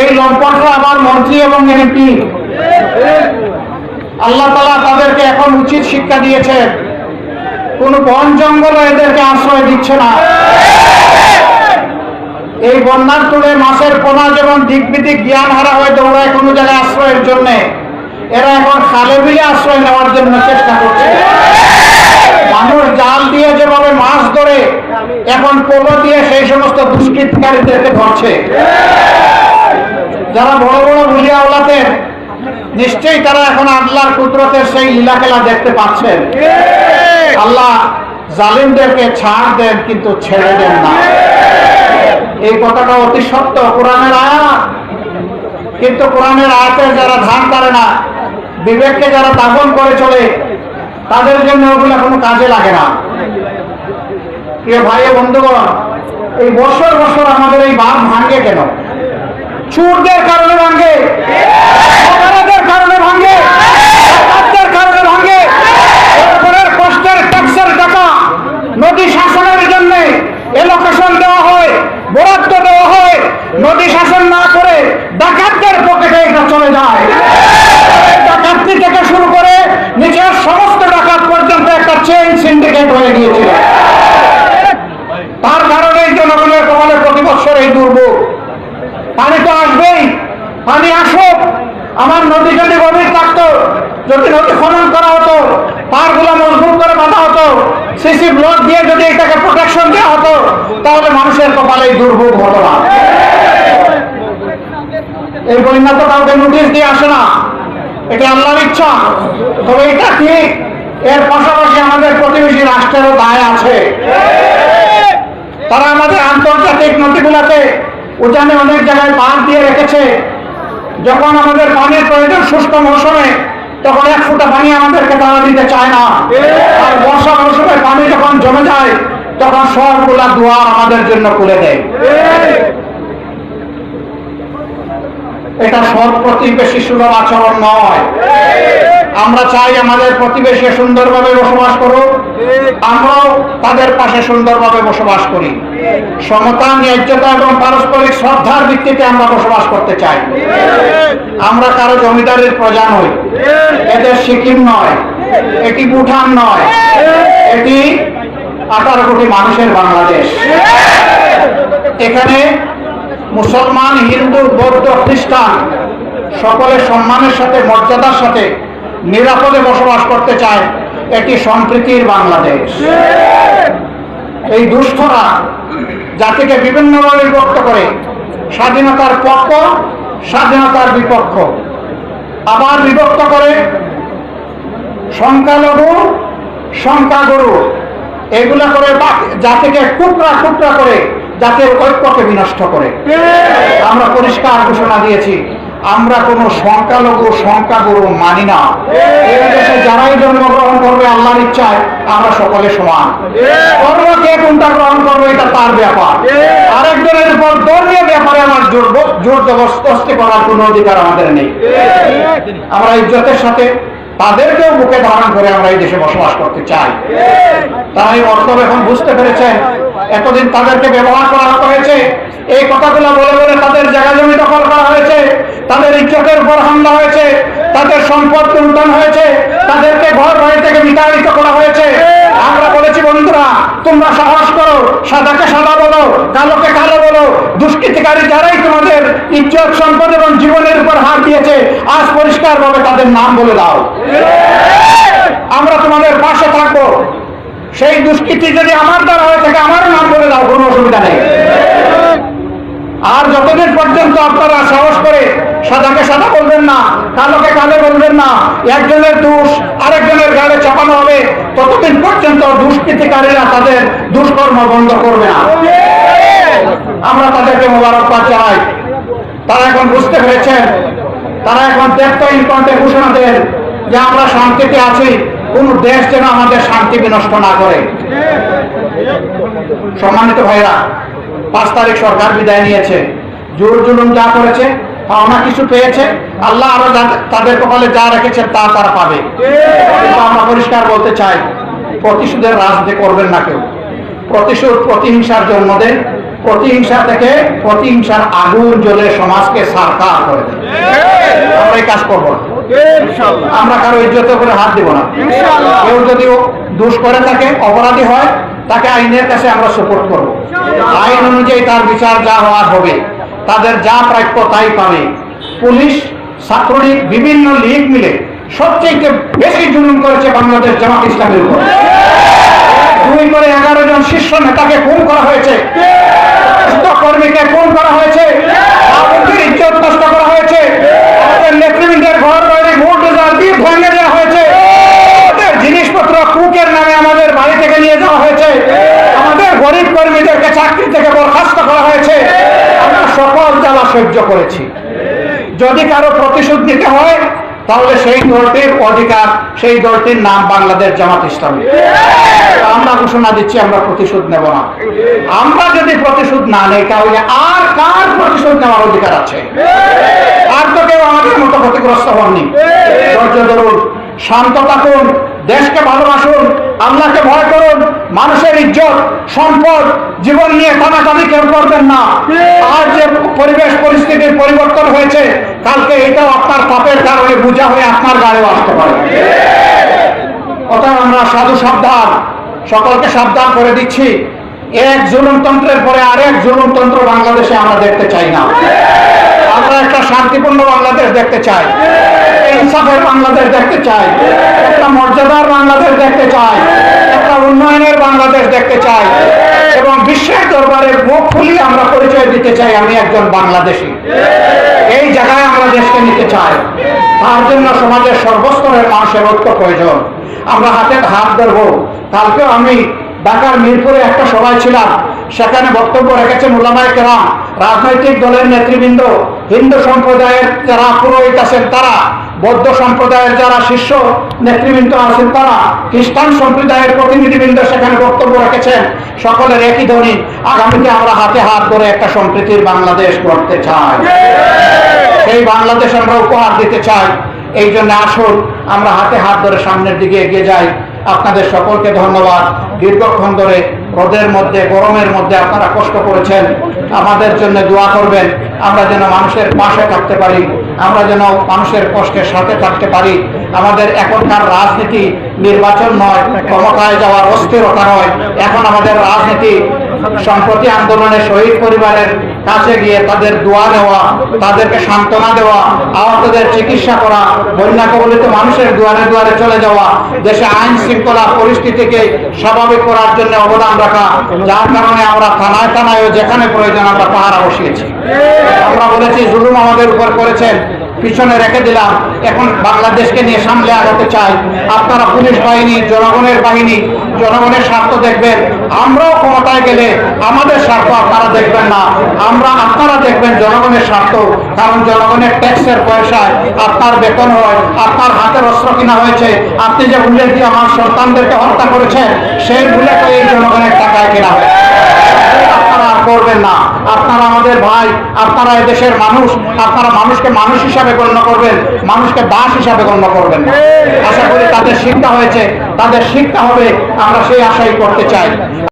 এই লম্পটরা আমার মন্ত্রী এবং এমপি আল্লাহ তালা তাদেরকে এখন উচিত শিক্ষা দিয়েছে। কোন বন জঙ্গল এদেরকে আশ্রয় দিচ্ছে না। এই বন্যার তুলে মাছের পোনা যেমন দিক বিদিক জ্ঞান হারা হয়ে দৌড়ায় কোনো জায়গায় আশ্রয়ের জন্য, এরা এখন খালে বিলে আশ্রয় নেওয়ার জন্য চেষ্টা করছে। মানুষ জাল দিয়ে যেভাবে মাছ ধরে, এখন পোলো দিয়ে সেই সমস্ত দুষ্কৃতকারীদেরকে ধরছে। যারা বড় বড় বুঝিয়া ওলাতেন নিশ্চয়ই তারা এখন আল্লাহর কুদরতের সেই লীলা খেলা দেখতে পাচ্ছেন। আল্লাহ জালিমদেরকে ছাড় দেন, কিন্তু ছেড়ে দেন না। এই কথাটা অতি সত্য, কোরআনের আয়াত। কিন্তু কোরআনের আয়াতে যারা ধান করে না, বিবেককে যারা দাপন করে চলে, তাদের জন্য ওগুলো কোনো কাজে লাগে না। প্রিয় ভাই বন্ধুগণ, এই বছর বছর আমাদের এই বাঁধ ভাঙ্গে কেন? চুরদের কারণে ভাঙে। অপরাধের কারণে ভাঙ্গে ডাকাতদের কারণে সরকারের কষ্টের টাকা নদী শাসনের জন্য এলোকেশন দেওয়া হয়, বরাদ্দ দেওয়া হয়। নদী শাসন না করে ডাকাতদের পকেটে এটা চলে যায়। ডাকাতি থেকে শুরু করে নিজের সমস্ত ডাকাত পর্যন্ত একটা চেইন সিন্ডিকেট হয়ে গিয়েছিল। তার কারণেই জনগণের কপালে প্রতি বছর এই দুর্ভোগ। পানি তো আসবেই। পানি আসুক। আমার নদী যদি গভীর থাকতো। যদি নদী খনন করা হতো পারগুলো মজবুত করে বাঁধা হতো, সিসি ব্লক দিয়ে যদি এটাকে প্রোটেকশন দেওয়া হতো, তাহলে মানুষের কপালে দুর্ভোগ হতো না। এই বন্যা তো কাউকে নোটিশ দিয়ে আসে না। এটা আল্লাহর ইচ্ছা। তবে এটা ঠিক এর পাশাপাশি আমাদের প্রতিবেশী রাষ্ট্রেরও দায় আছে। তারা আমাদের আন্তর্জাতিক নদীগুলোতে উজানে অনেক জায়গায় বাঁধ দিয়ে রেখেছে। যখন আমাদের পানির প্রয়োজন শুষ্ক মৌসুমে, তখন এক ফুটা পানি আমাদেরকে তারা দিতে চায় না। আর বর্ষা মৌসুমে পানি যখন জমে যায়, তখন সবগুলা দুয়ার আমাদের জন্য খুলে দেয়। এটা সব প্রতিবেশী সুলভ আচরণ নয়। আমরা চাই আমাদের প্রতিবেশী সুন্দরভাবে বসবাস করুক। আমরাও তাদের পাশে সুন্দরভাবে বসবাস করি। সমতা ন্যায্যতা এবং পারস্পরিক শ্রদ্ধার ভিত্তিতে আমরা বসবাস করতে চাই। আমরা কারও জমিদারের প্রজা নই। এদের সিকিম নয়, এটি ভুটান নয়, এটি আঠারো কোটি মানুষের বাংলাদেশ। এখানে মুসলমান, হিন্দু, বৌদ্ধ, খ্রিস্টান সকলে সম্মানের সাথে, মর্যাদার সাথে নিরাপদে বসবাস করতে চায় এটি সম্প্রীতির বাংলাদেশ। এই দুষ্টরা জাতিকে বিভিন্নভাবে বিভক্ত করে, স্বাধীনতার পক্ষ, স্বাধীনতার বিপক্ষ। আবার বিভক্ত করে সংখ্যালঘু, সংখ্যাগুরু। এগুলা করে জাতিকে টুকরা টুকরা করে জাতির ঐক্যকে বিনষ্ট করে। আমরা পরিষ্কার ঘোষণা দিয়েছি আমরা কোনো সংখ্যালঘু সংখ্যাগুরু মানি না। এই দেশে যারাই জন্মগ্রহণ করবে আল্লাহর ইচ্ছায়, আমরা সকলে সমান। ধর্ম কে কোনটা গ্রহণ করবে, এটা তার ব্যাপার। আরেকজনের উপর ধর্মীয় ব্যাপারে আমার জোর জোর জবরদস্তি করার কোনো অধিকার আমাদের নেই। আমরা ইজ্জতের সাথে তাদেরকেও বুকে ধারণ করে আমরা এই দেশে বসবাস করতে চাই। তারা এই অর্থ এখন বুঝতে পেরেছেন। এতদিন তাদেরকে ব্যবহার করা হয়েছে। এই কথাগুলো বলে বলে তাদের জায়গা জমি দখল করা হয়েছে, তাদের ইজ্জতের উপর হামলা হয়েছে, তাদের সম্পদ লুণ্ঠন হয়েছে, তাদেরকে ঘর বাড়ি থেকে বিতাড়িত করা হয়েছে। আমরা বলেছি, বন্ধুরা, তোমরা সাহস করো, সাদাকে সাদা বলো, কালোকে কালো বলো, দুষ্কৃতিকারী যারাই তোমাদের ইজ্জত, সম্পদ এবং জীবনের উপর হাত দিয়েছে, আজ পরিষ্কারভাবে তাদের নাম বলে দাও। আমরা তোমাদের পাশে থাকব। সেই দুষ্কৃতি যদি আমার দ্বারা হয়ে থাকে, আমারও নাম বলে দাও, কোনো অসুবিধা নেই। আর যতদিন পর্যন্ত আপনারা সাহস করে সাদাকে সাদা বলবেন না, কালোকে কালো বলবেন না, একজনের দোষ আরেকজনের গাড়ি চাপানো হবে, ততদিন পর্যন্ত দুষ্কৃতিকারীরা তাদের দুষ্কর্ম বন্ধ করবে না। আমরা তাদেরকে মোবারকবাদ চাই তারা এখন বুঝতে পেরেছেন, তারা এখন দেখতে ইনকন্টে ঘোষণা দেন যে আমরা শান্তিতে আছি, কোন দেশ যেন আমাদের শান্তি বিনষ্ট না করে। সম্মানিত ভাইরা পাঁচ তারিখ সরকার বিদায় নিয়েছে। জোর জুলুম যা করেছে পাওনা কিছু পেয়েছে। আল্লাহ আরও তাদের কপালে যা রেখেছে তা তারা পাবে। আমরা পরিষ্কার বলতে চাই প্রতিশোধের রাজনীতি করবেন না কেউ। প্রতিশোধ প্রতিহিংসার জন্ম দেয় প্রতিহিংসা থেকে প্রতিহিংসার আগুন জ্বলে সমাজকে সারকার করে আমরা এই কাজ করব না। আমরা কারও ইজ্জতের করে হাত দিব না। কেউ যদি দোষ করে থাকে অপরাধী হয় তাকে আইনের কাছে আমরা সুপোর্ট করব। আইন অনুযায়ী তার বিচার যা হওয়ার হবে, তাদের যা প্রাপ্য তাই পাবে। পুলিশ, ছাত্রলীগ, বিভিন্ন লীগ মিলে সবচেয়ে বেশি জুলুম করেছে বাংলাদেশ জামাত ইসলামের উপর। দুই করে এগারো জন শীর্ষ নেতাকে খুন করা হয়েছে। কর্মীকে খুন করা হয়েছে আমাদের ইজ্জত নষ্ট করা হয়েছে আমাদের নেতৃবৃন্দের ঘর বাড়ি বুলডোজার দিয়ে ভেঙে দেওয়া হয়েছে আমাদের জিনিসপত্র কুকের নামে আমাদের বাড়ি থেকে নিয়ে যাওয়া হয়েছে আমাদের গরিব কর্মীদেরকে চাকরি থেকে বরখাস্ত করা হয়েছে, আমরা সকল জ্বালা সহ্য করেছি। যদি কারও প্রতিশোধ নিতে হয়, তাহলে সেই দলটির অধিকার, সেই দলটির নাম বাংলাদেশ জামাত ইসলামী। আমরা ঘোষণা দিচ্ছি, আমরা প্রতিশোধ নেব না। আমরা যদি প্রতিশোধ না নেই, তাহলে আর কার প্রতিশোধ নেওয়ার অধিকার আছে? আর তো কেউ আমাদের মতো ক্ষতিগ্রস্ত হননি। ধৈর্য ধরুন, শান্ত থাকুন দেশকে ভালোবাসুন, আল্লাহকে ভয় করুন, মানুষের ইজ্জত, সম্পদ, জীবন নিয়ে টানাটানি কেউ করবেন না। আর যে পরিবেশ পরিস্থিতির পরিবর্তন হয়েছে, কালকে এটাও আপনার পাপের কারণে বোঝা হয়ে আপনার গাড়িও আসতে পারে। অতএব আমরা সাধু সাবধান, সকলকে সাবধান করে দিচ্ছি। এক জুলুমতন্ত্রের পরে আর আরেক জুলুমতন্ত্র বাংলাদেশে আমরা দেখতে চাই না। আমরা একটা শান্তিপূর্ণ বাংলাদেশ দেখতে চাই। ইনসাফের বাংলাদেশ দেখতে চাই। মর্যাদার বাংলাদেশ দেখতে চাই একটা উন্নয়নের বাংলাদেশ দেখতে চাই এবং বিশ্বের দরবারের মুখ ফুলিয়ে আমরা পরিচয় দিতে চাই, আমি একজন বাংলাদেশী। এই জায়গায় আমরা দেশকে নিতে চাই। তার জন্য সমাজের সর্বস্তরের মানুষের ঐক্য প্রয়োজন। আমরা হাতে হাত ধরবো। কালকেও আমি ঢাকার মিরপুরে একটা সভায় ছিলাম। সেখানে বক্তব্য রেখেছেন উলামায় কেরাম, রাজনৈতিক দলের নেতৃবৃন্দ, হিন্দু সম্প্রদায়ের যারা পুরোহিত আছেন তারা, বৌদ্ধ সম্প্রদায়ের যারা শীর্ষ নেতৃবৃন্দ আছেন তারা, খ্রিস্টান সম্প্রদায়ের প্রতিনিধিবৃন্দ সেখানে বক্তব্য রেখেছেন। সকলের একই ধ্বনি, আগামীতে আমরা হাতে হাত ধরে একটা সম্প্রীতির বাংলাদেশ গড়তে চাই। সেই বাংলাদেশ আমরা উপহার দিতে চাই। এই জন্য আসুন, আমরা হাতে হাত ধরে সামনের দিকে এগিয়ে যাই। আপনাদের সকলকে ধন্যবাদ। দীর্ঘক্ষণ ধরে রোদের মধ্যে, গরমের মধ্যে আপনারা কষ্ট করেছেন। আমাদের জন্য দোয়া করবেন, আমরা যেন মানুষের পাশে থাকতে পারি। আমরা যেন মানুষের কষ্টের সাথে থাকতে পারি। আমাদের এখনকার রাজনীতি নির্বাচন নয়, ক্ষমতায় যাওয়ার অস্থিরতা নয়। এখন আমাদের রাজনীতি সম্প্রতি আন্দোলনে শহীদ পরিবারের কাছে গিয়ে তাদের দোয়া নেওয়া তাদেরকে সান্ত্বনা দেওয়া, আহতদের চিকিৎসা করা, বন্যা কবলিত মানুষের দুয়ারে দুয়ারে চলে যাওয়া, দেশে আইন শৃঙ্খলা পরিস্থিতিকে স্বাভাবিক করার জন্য অবদান রাখা, যার কারণে আমরা থানায় থানায় যেখানে প্রয়োজন আমরা পাহারা বসিয়েছি। আমরা বলেছি, জুলুম আমাদের উপর করেছেন। পিছনে রেখে দিলাম। এখন বাংলাদেশকে নিয়ে সামলে আগাতে চাই। আপনারা পুলিশ বাহিনী, জনগণের বাহিনী, জনগণের স্বার্থ দেখবেন। আমরাও ক্ষমতায় গেলে আমাদের স্বার্থ আপনারা দেখবেন না। আমরা, আপনারা দেখবেন জনগণের স্বার্থ। কারণ জনগণের ট্যাক্সের পয়সায় আপনার বেতন হয়, আপনার হাতের অস্ত্র কিনা হয়েছে, আপনি যে বুলেট দিয়ে আমার সন্তানদেরকে হত্যা করেছেন, সেই বুলেট এই জনগণের আমাদের ভাই আপনারা দেশের মানুষ আপনারা মানুষকে মানুষ হিসাবে গণ্য করবেন, মানুষকে দাস হিসাবে গণ্য করবেন আশা করি তাদের শিক্ষা হয়েছে, তাদের শিক্ষা হবে, আমরা সেই আশাই করতে চাই।